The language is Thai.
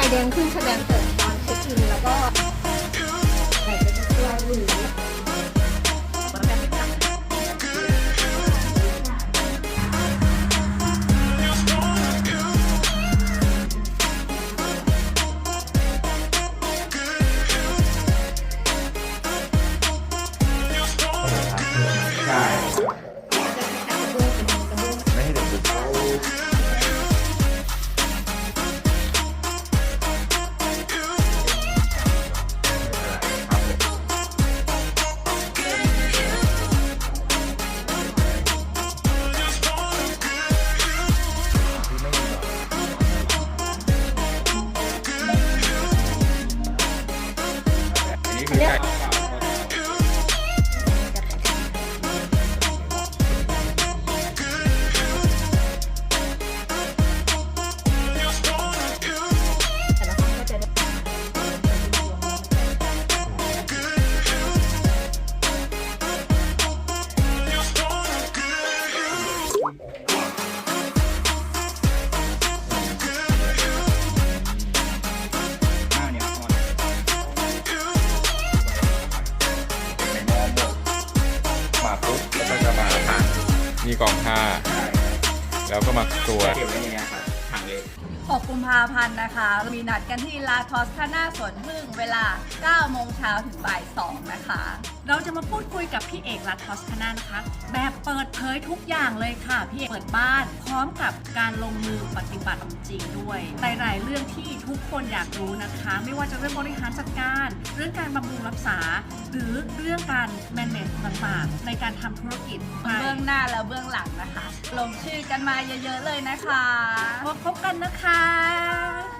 ไฟแดงขึ้นแสดงเกิดตอน อันนี้คือไก่ มีกล่องผ้า แล้วก็มาตัวเก็บไว้ในนี้ครับถังเล็ก 6กุมภาพันธ์นะคะ มีนัดกันที่ลาทอสคาน่าสวนพึ่งเวลา 9 โมงเช้าถึงบ่าย 2 นะคะ เราจะมาพูดคุยกับพี่เอกลัดทอสคานานะคะ แบบเปิดเผยทุกอย่างเลยค่ะ พี่เอกเปิดบ้าน พร้อมกับการลงมือปฏิบัติจริงด้วยหลายๆเรื่องที่ ทุกคนอยากรู้นะคะ ไม่ว่าจะเรื่องบริหารจัดการ เรื่องการบำรุงรักษา หรือเรื่องการ manage ต่างๆ ในการทำธุรกิจเบื้องหน้าและเบื้องหลังนะคะ ลงชื่อกันมาเยอะๆเลยนะคะ พบกันนะคะ